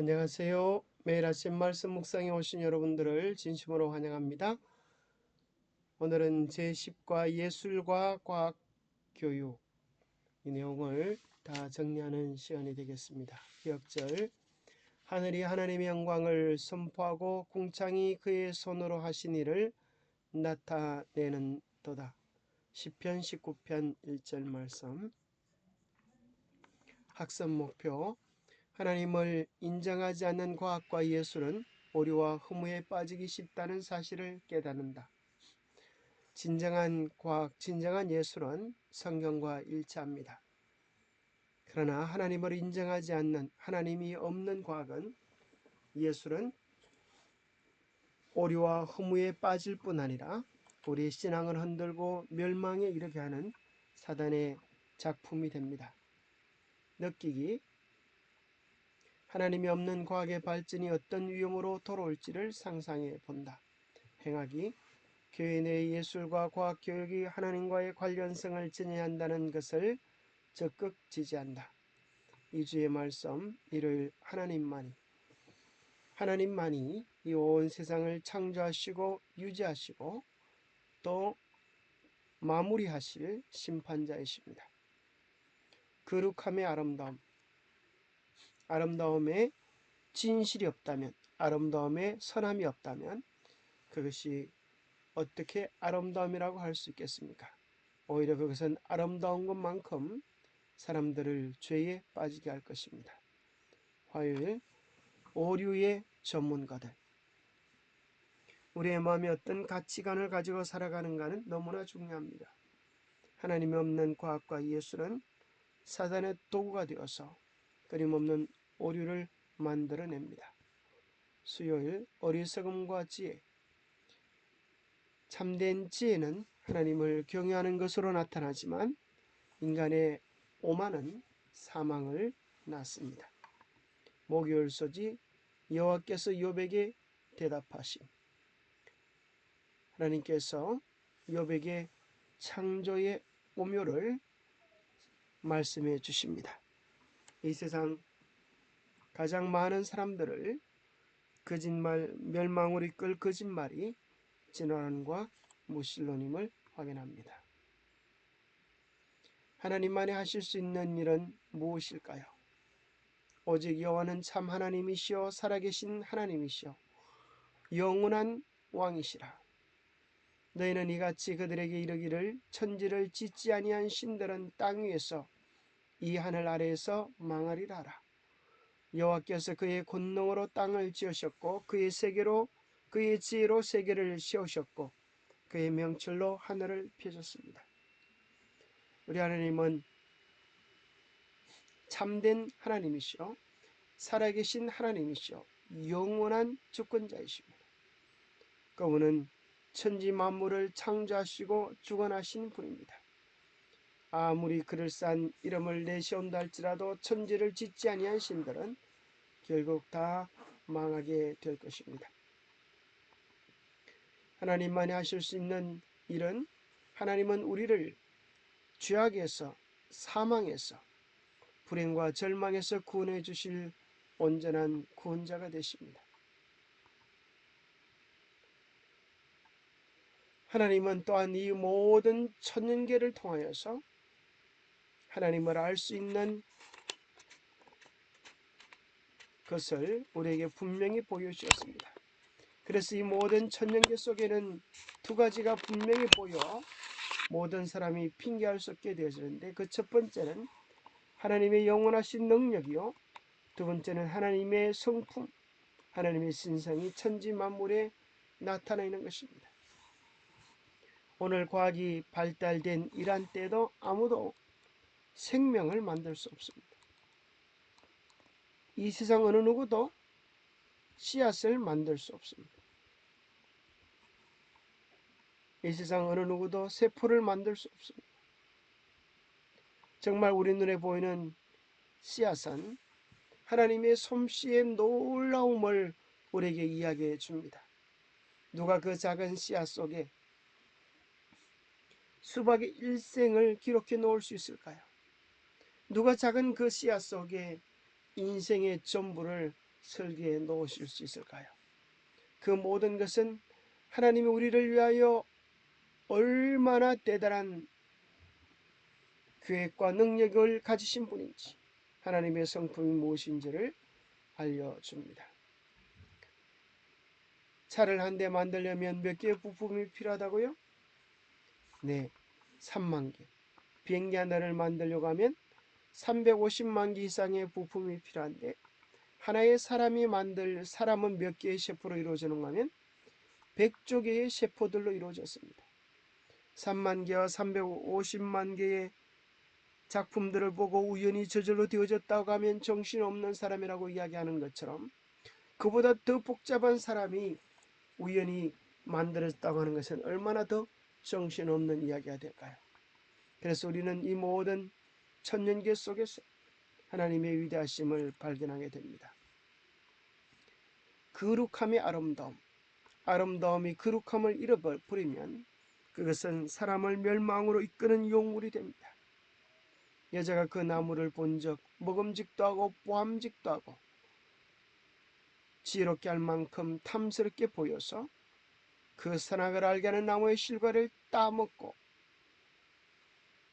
안녕하세요. 매일 아침 말씀 묵상에 오신 여러분들을 진심으로 환영합니다. 오늘은 제10과 예술과 과학 교육 이 내용을 다 정리하는 시간이 되겠습니다. 기억절 하늘이 하나님의 영광을 선포하고 궁창이 그의 손으로 하신 일을 나타내는 도다. 10편 19편 1절 말씀 학습 목표 하나님을 인정하지 않는 과학과 예술은 오류와 허무에 빠지기 쉽다는 사실을 깨닫는다. 진정한 과학, 진정한 예술은 성경과 일치합니다. 그러나 하나님을 인정하지 않는 하나님이 없는 과학은 예술은 오류와 허무에 빠질 뿐 아니라 우리의 신앙을 흔들고 멸망에 이르게 하는 사단의 작품이 됩니다. 느끼기 하나님이 없는 과학의 발전이 어떤 위험으로 돌아올지를 상상해 본다. 행하기 교회 내 예술과 과학 교육이 하나님과의 관련성을 전해한다는 것을 적극 지지한다. 이 주의 말씀 일요일 하나님만이 하나님만이 이 온 세상을 창조하시고 유지하시고 또 마무리하실 심판자이십니다. 거룩함의 아름다움 아름다움에 진실이 없다면 아름다움에 선함이 없다면 그것이 어떻게 아름다움이라고 할 수 있겠습니까? 오히려 그것은 아름다운 것만큼 사람들을 죄에 빠지게 할 것입니다. 화요일 오류의 전문가들 우리의 마음이 어떤 가치관을 가지고 살아가는가는 너무나 중요합니다. 하나님이 없는 과학과 예술은 사단의 도구가 되어서 끊임없는 오류를 만들어냅니다. 수요일 어리석음과 지혜 참된 지혜는 하나님을 경외하는 것으로 나타나지만 인간의 오만은 사망을 낳습니다. 목요일 소지 여호와께서 욥에게 대답하심 하나님께서 욥에게 창조의 오묘를 말씀해 주십니다. 이 세상 가장 많은 사람들을 거짓말, 멸망으로 이끌 거짓말이 진화론과 무신론임을 확인합니다. 하나님만이 하실 수 있는 일은 무엇일까요? 오직 여호와는 참 하나님이시오 살아계신 하나님이시오 영원한 왕이시라. 너희는 이같이 그들에게 이르기를 천지를 짓지 아니한 신들은 땅 위에서 이 하늘 아래에서 망하리라 하라. 여호와께서 그의 권능으로 땅을 지으셨고 그의 세계로 그의 지혜로 세계를 세우셨고 그의 명철로 하늘을 펴셨습니다. 우리 하나님은 참된 하나님이시오 살아계신 하나님이시오 영원한 주권자이십니다. 그분은 천지 만물을 창조하시고 주관하신 분입니다. 아무리 그럴싸한 이름을 내세운다 할지라도 천지를 짓지 아니한 신들은 결국 다 망하게 될 것입니다. 하나님만이 하실 수 있는 일은 하나님은 우리를 죄악에서 사망에서 불행과 절망에서 구원해 주실 온전한 구원자가 되십니다. 하나님은 또한 이 모든 천년계를 통하여서 하나님을 알 수 있는 것을 우리에게 분명히 보여주셨습니다. 그래서 이 모든 천년계 속에는 두 가지가 분명히 보여 모든 사람이 핑계할 수 없게 되어지는데 그 첫 번째는 하나님의 영원하신 능력이요. 두 번째는 하나님의 성품, 하나님의 신성이 천지 만물에 나타나 있는 것입니다. 오늘 과학이 발달된 이란 때도 아무도 생명을 만들 수 없습니다. 이 세상 어느 누구도 씨앗을 만들 수 없습니다. 이 세상 어느 누구도 세포를 만들 수 없습니다. 정말 우리 눈에 보이는 씨앗은 하나님의 솜씨의 놀라움을 우리에게 이야기해 줍니다. 누가 그 작은 씨앗 속에 수박의 일생을 기록해 놓을 수 있을까요? 누가 작은 그 씨앗 속에 인생의 전부를 설계해 놓으실 수 있을까요? 그 모든 것은 하나님이 우리를 위하여 얼마나 대단한 계획과 능력을 가지신 분인지 하나님의 성품이 무엇인지를 알려줍니다. 차를 한 대 만들려면 몇 개의 부품이 필요하다고요? 네, 3만 개. 비행기 하나를 만들려고 하면 350만 개 이상의 부품이 필요한데 하나의 사람이 만들 사람은 몇 개의 세포로 이루어지는가 하면 100조 개의 세포들로 이루어졌습니다. 3만 개와 350만 개의 작품들을 보고 우연히 저절로 되어졌다고 하면 정신없는 사람이라고 이야기하는 것처럼 그보다 더 복잡한 사람이 우연히 만들어졌다고 하는 것은 얼마나 더 정신없는 이야기가 될까요? 그래서 우리는 이 모든 천년계 속에서 하나님의 위대하심을 발견하게 됩니다. 거룩함의 아름다움, 아름다움이 거룩함을 잃어버리면 그것은 사람을 멸망으로 이끄는 용물이 됩니다. 여자가 그 나무를 본 적 먹음직도 하고 보암직도 하고 지혜롭게 할 만큼 탐스럽게 보여서 그 선악을 알게 하는 나무의 실과를 따먹고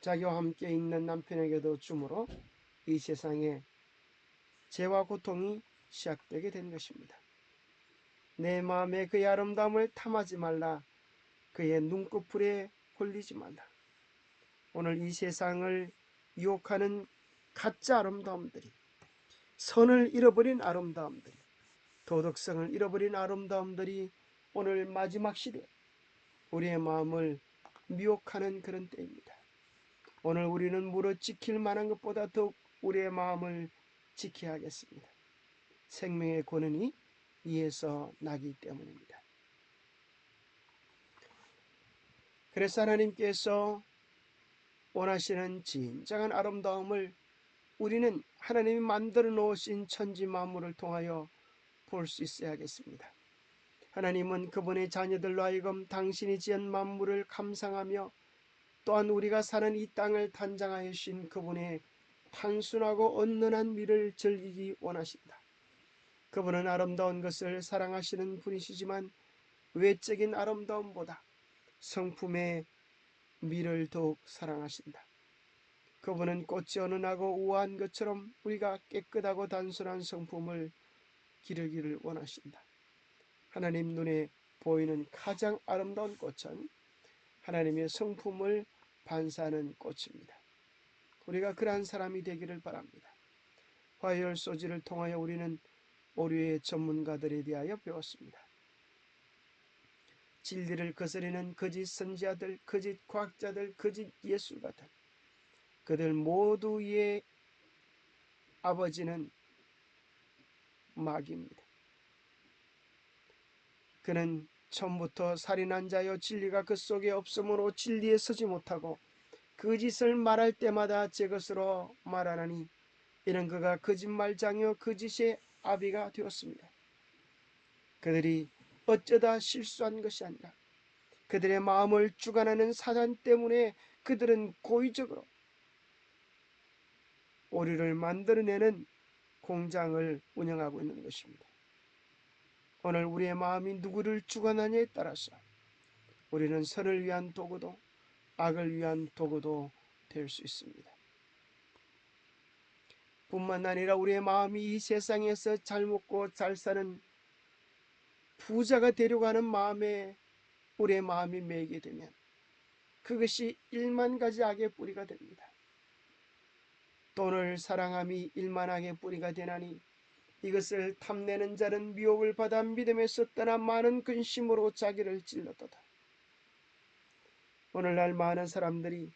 자기와 함께 있는 남편에게도 주므로 이 세상에 죄와 고통이 시작되게 된 것입니다. 내 마음에 그의 아름다움을 탐하지 말라. 그의 눈꺼풀에 홀리지 말라. 오늘 이 세상을 유혹하는 가짜 아름다움들이 선을 잃어버린 아름다움들이 도덕성을 잃어버린 아름다움들이 오늘 마지막 시대 우리의 마음을 미혹하는 그런 때입니다. 오늘 우리는 물어 지킬 만한 것보다 더욱 우리의 마음을 지켜야 하겠습니다. 생명의 권한이 이에서 나기 때문입니다. 그래서 하나님께서 원하시는 진정한 아름다움을 우리는 하나님이 만들어 놓으신 천지 만물을 통하여 볼 수 있어야겠습니다. 하나님은 그분의 자녀들로 하여금 당신이 지은 만물을 감상하며 또한 우리가 사는 이 땅을 단장하여 주신 그분의 단순하고 언능한 미를 즐기기 원하신다. 그분은 아름다운 것을 사랑하시는 분이시지만 외적인 아름다움보다 성품의 미를 더욱 사랑하신다. 그분은 꽃이 어른하고 우아한 것처럼 우리가 깨끗하고 단순한 성품을 기르기를 원하신다. 하나님 눈에 보이는 가장 아름다운 꽃은 하나님의 성품을 반사하는 꽃입니다. 우리가 그러한 사람이 되기를 바랍니다. 화열 소지를 통하여 우리는 오류의 전문가들에 대하여 배웠습니다. 진리를 거스리는 거짓 선지자들, 거짓 과학자들, 거짓 예술가들, 그들 모두의 아버지는 마귀입니다. 그는 처음부터 살인한 자여 진리가 그 속에 없으므로 진리에 서지 못하고 거짓을 말할 때마다 제 것으로 말하나니 이는 그가 거짓말장이요 거짓의 아비가 되었습니다. 그들이 어쩌다 실수한 것이 아니라 그들의 마음을 주관하는 사단 때문에 그들은 고의적으로 오류를 만들어내는 공장을 운영하고 있는 것입니다. 오늘 우리의 마음이 누구를 주관하냐에 따라서 우리는 선을 위한 도구도 악을 위한 도구도 될 수 있습니다. 뿐만 아니라 우리의 마음이 이 세상에서 잘 먹고 잘 사는 부자가 되려고 하는 마음에 우리의 마음이 매이게 되면 그것이 일만 가지 악의 뿌리가 됩니다. 돈을 사랑함이 일만하게 뿌리가 되나니 이것을 탐내는 자는 미혹을 받아 믿음에서 떠나 많은 근심으로 자기를 찔렀도다. 오늘날 많은 사람들이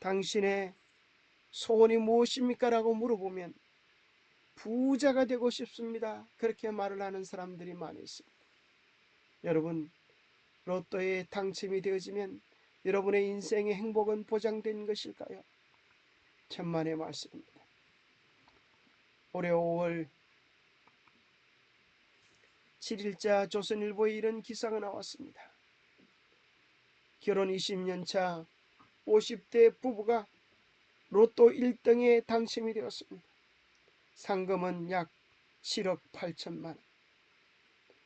당신의 소원이 무엇입니까? 라고 물어보면 부자가 되고 싶습니다. 그렇게 말을 하는 사람들이 많이 있습니다. 여러분, 로또에 당첨이 되어지면 여러분의 인생의 행복은 보장된 것일까요? 천만의 말씀입니다. 올해 5월 7일자 조선일보에 이런 기사가 나왔습니다. 결혼 20년 차 50대 부부가 로또 1등에 당첨이 되었습니다. 상금은 약 7억 8천만 원.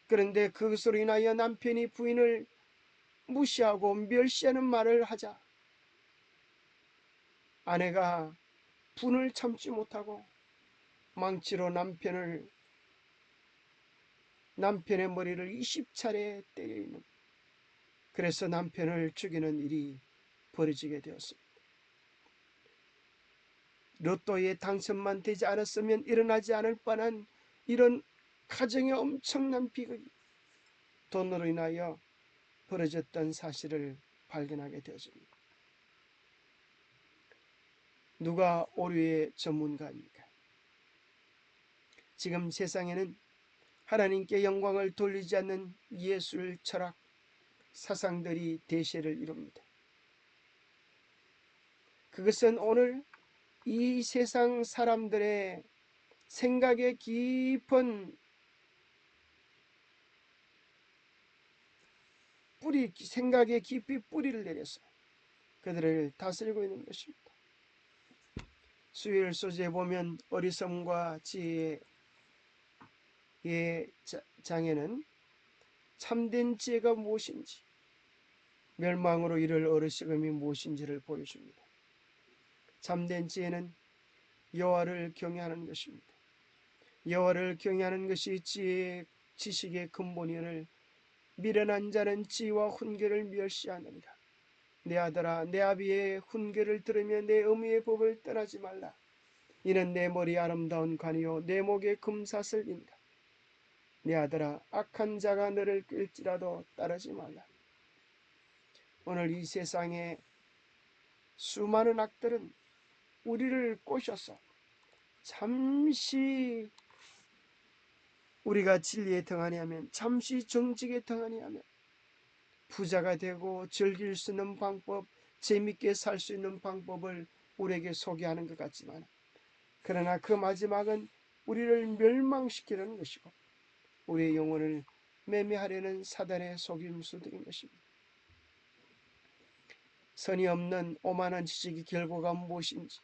그런데 그것으로 인하여 남편이 부인을 무시하고 멸시하는 말을 하자 아내가 분을 참지 못하고 망치로 남편을 남편의 머리를 20차례 때려 있는 그래서 남편을 죽이는 일이 벌어지게 되었습니다. 로또에 당첨만 되지 않았으면 일어나지 않을 뻔한 이런 가정의 엄청난 비극이 돈으로 인하여 벌어졌던 사실을 발견하게 되었습니다. 누가 오류의 전문가입니까? 지금 세상에는 하나님께 영광을 돌리지 않는 예술, 철학, 사상들이 대세를 이룹니다. 그것은 오늘 이 세상 사람들의 생각에 깊은 뿌리, 생각에 깊이 뿌리를 내려서 그들을 다스리고 있는 것입니다. 수요일 소재에 보면 어리석음과 지혜의 장에는 참된 지혜가 무엇인지 멸망으로 이를 어리석음이 무엇인지를 보여줍니다. 참된 지혜는 여호와를 경외하는 것입니다. 여호와를 경외하는 것이 지혜의 지식의 근본이를 미련한 자는 지와 훈계를 멸시하느니라. 내 아들아 내 아비의 훈계를 들으며 내 의미의 법을 떠나지 말라. 이는 내 머리 아름다운 관이요 내 목에 금사슬이니라. 내 아들아 악한 자가 너를 끌지라도 따르지 말라. 오늘 이 세상에 수많은 악들은 우리를 꼬셔서 잠시 우리가 진리에 등하니 하면 잠시 정직에 등하니 하면 부자가 되고 즐길 수 있는 방법, 재밌게 살 수 있는 방법을 우리에게 소개하는 것 같지만 그러나 그 마지막은 우리를 멸망시키려는 것이고 우리의 영혼을 매매하려는 사단의 속임수들인 것입니다. 선이 없는 오만한 지식의 결과가 무엇인지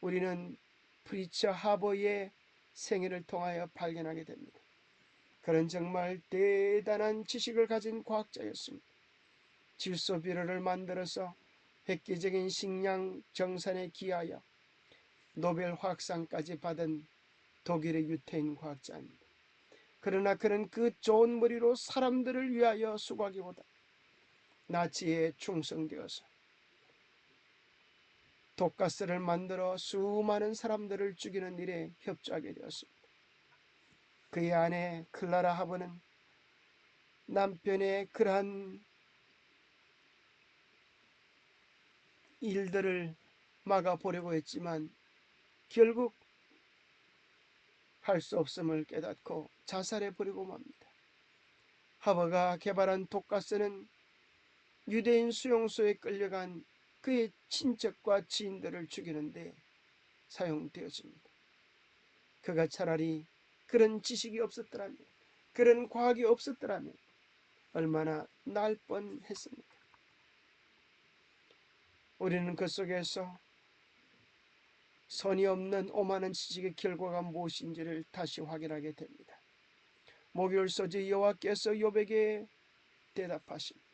우리는 프리처 하버의 생애를 통하여 발견하게 됩니다. 그는 정말 대단한 지식을 가진 과학자였습니다. 질소 비료를 만들어서 획기적인 식량 정산에 기하여 노벨 화학상까지 받은 독일의 유태인 과학자입니다. 그러나 그는 그 좋은 머리로 사람들을 위하여 수고하기보다 나치에 충성되어서 독가스를 만들어 수많은 사람들을 죽이는 일에 협조하게 되었습니다. 그의 아내 클라라 하버는 남편의 그러한 일들을 막아보려고 했지만 결국 할 수 없음을 깨닫고 자살해 버리고 맙니다. 하버가 개발한 독가스는 유대인 수용소에 끌려간 그의 친척과 지인들을 죽이는데 사용되었습니다. 그가 차라리 그런 지식이 없었더라면, 그런 과학이 없었더라면 얼마나 날 뻔했습니까? 우리는 그 속에서 선이 없는 오만한 지식의 결과가 무엇인지를 다시 확인하게 됩니다. 목요일 소지 여호와께서 요백에 대답하십니다.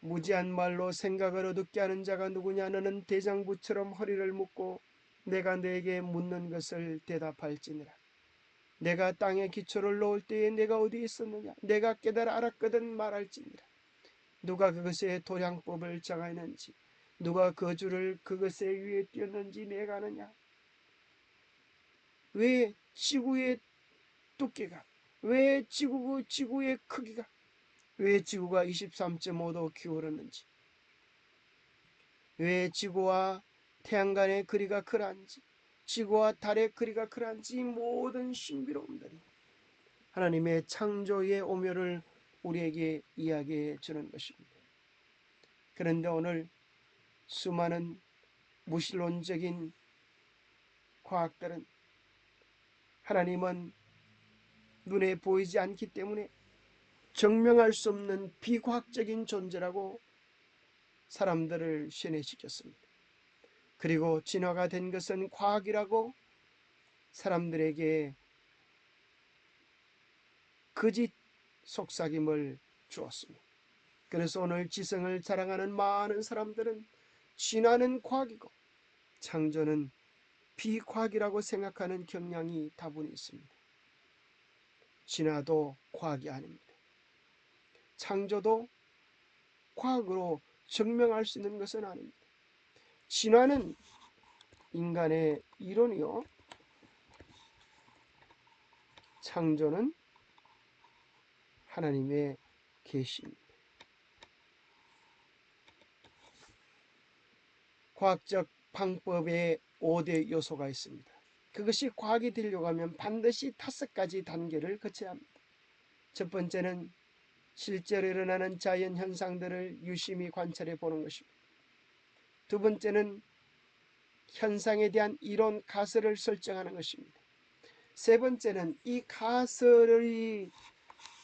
무지한 말로 생각을 어둡게 하는 자가 누구냐 너는 대장부처럼 허리를 묶고 내가 내게 묻는 것을 대답할지니라 내가 땅에 기초를 놓을 때에 내가 어디 있었느냐 내가 깨달아 알았거든 말할지니라 누가 그것의 도량법을 정하였는지 누가 그 줄을 그것에 위에 띄었는지 내가 아느냐 왜 지구의 두께가 왜 지구, 지구의 크기가 왜 지구가 23.5도 기울었는지, 왜 지구와 태양 간의 거리가 그란지, 지구와 달의 거리가 그란지 모든 신비로움들이 하나님의 창조의 오묘를 우리에게 이야기해 주는 것입니다. 그런데 오늘 수많은 무신론적인 과학들은 하나님은 눈에 보이지 않기 때문에 증명할 수 없는 비과학적인 존재라고 사람들을 신뢰시켰습니다. 그리고 진화가 된 것은 과학이라고 사람들에게 거짓 속삭임을 주었습니다. 그래서 오늘 지성을 자랑하는 많은 사람들은 진화는 과학이고 창조는 비과학이라고 생각하는 경향이 다분히 있습니다. 진화도 과학이 아닙니다. 창조도 과학으로 증명할 수 있는 것은 아닙니다. 진화는 인간의 이론이요. 창조는 하나님의 계시입니다. 과학적 방법에 5대 요소가 있습니다. 그것이 과학이 되려고 하면 반드시 다섯 가지 단계를 거쳐야 합니다. 첫 번째는 실제로 일어나는 자연 현상들을 유심히 관찰해 보는 것입니다. 두 번째는 현상에 대한 이론 가설을 설정하는 것입니다. 세 번째는 이 가설의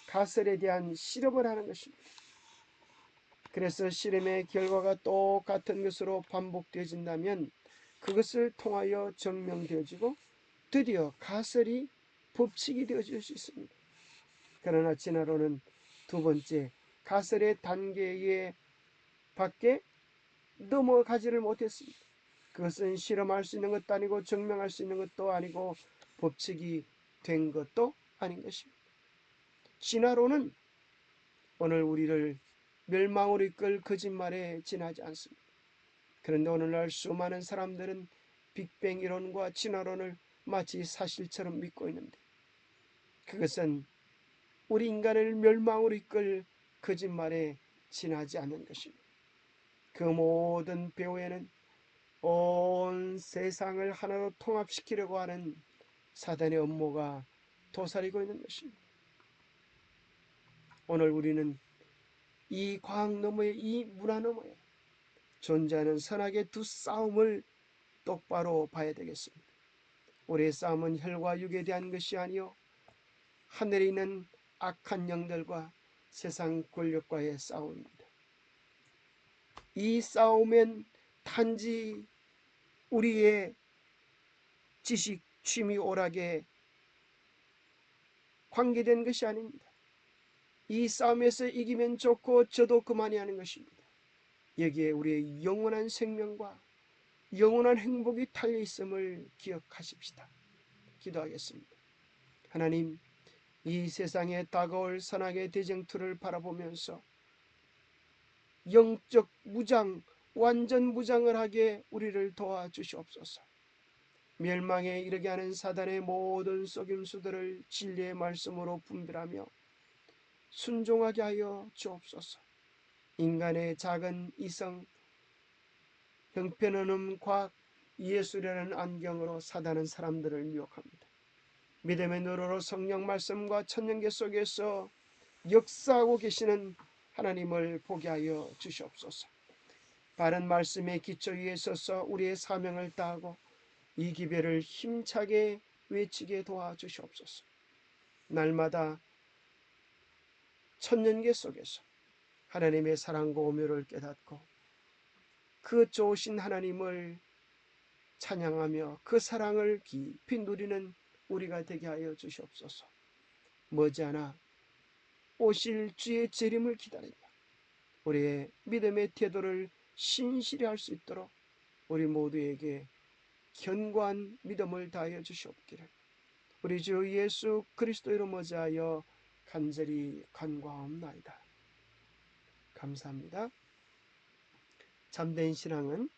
가설에 대한 실험을 하는 것입니다. 그래서 실험의 결과가 똑같은 것으로 반복되어진다면 그것을 통하여 증명되어지고 드디어 가설이 법칙이 되어질 수 있습니다. 그러나 진화론은 두 번째 가설의 단계에 밖에 넘어가지를 못했습니다. 그것은 실험할 수 있는 것도 아니고 증명할 수 있는 것도 아니고 법칙이 된 것도 아닌 것입니다. 진화론은 오늘 우리를 멸망으로 이끌 거짓말에 지나지 않습니다. 그런데 오늘날 수많은 사람들은 빅뱅 이론과 진화론을 마치 사실처럼 믿고 있는데 그것은 우리 인간을 멸망으로 이끌 거짓말에 지나지 않는 것입니다. 그 모든 배후에는 온 세상을 하나로 통합시키려고 하는 사단의 업무가 도사리고 있는 것입니다. 오늘 우리는 이 과학 너머에 이 문화 너머에 존재하는 선악의 두 싸움을 똑바로 봐야 되겠습니다. 우리의 싸움은 혈과 육에 대한 것이 아니요 하늘에 있는 악한 영들과 세상 권력과의 싸움입니다. 이 싸움엔 단지 우리의 지식, 취미, 오락에 관계된 것이 아닙니다. 이 싸움에서 이기면 좋고 저도 그만이 하는 것입니다. 여기에 우리의 영원한 생명과 영원한 행복이 달려 있음을 기억하십시다. 기도하겠습니다. 하나님, 이 세상에 다가올 선악의 대쟁투를 바라보면서 영적 무장, 완전 무장을 하게 우리를 도와주시옵소서. 멸망에 이르게 하는 사단의 모든 속임수들을 진리의 말씀으로 분별하며 순종하게 하여 주옵소서. 인간의 작은 이성, 형편없는 과학, 예술이라는 안경으로 사단은 사람들을 미혹합니다. 믿음의 누로로 성령 말씀과 천년계 속에서 역사하고 계시는 하나님을 보게 하여 주시옵소서. 바른 말씀의 기초 위에 서서 우리의 사명을 다하고 이 기별을 힘차게 외치게 도와주시옵소서. 날마다 천년계 속에서 하나님의 사랑과 오묘를 깨닫고 그 좋으신 하나님을 찬양하며 그 사랑을 깊이 누리는 우리가 되게 하여 주시옵소서. 머지않아 오실 주의 재림을 기다리며 우리의 믿음의 태도를 신실히 할 수 있도록 우리 모두에게 견고한 믿음을 다하여 주시옵기를 우리 주 예수 그리스도로 머지하여 간절히 간과하옵나이다. 감사합니다. 참된 신앙은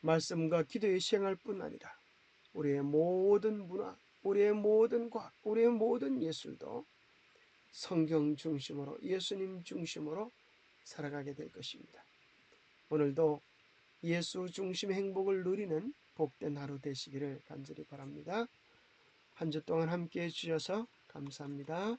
말씀과 기도의 시행할 뿐 아니라 우리의 모든 문화, 우리의 모든 과학, 우리의 모든 예술도 성경 중심으로 예수님 중심으로 살아가게 될 것입니다. 오늘도 예수 중심 행복을 누리는 복된 하루 되시기를 간절히 바랍니다. 한 주 동안 함께 해주셔서 감사합니다.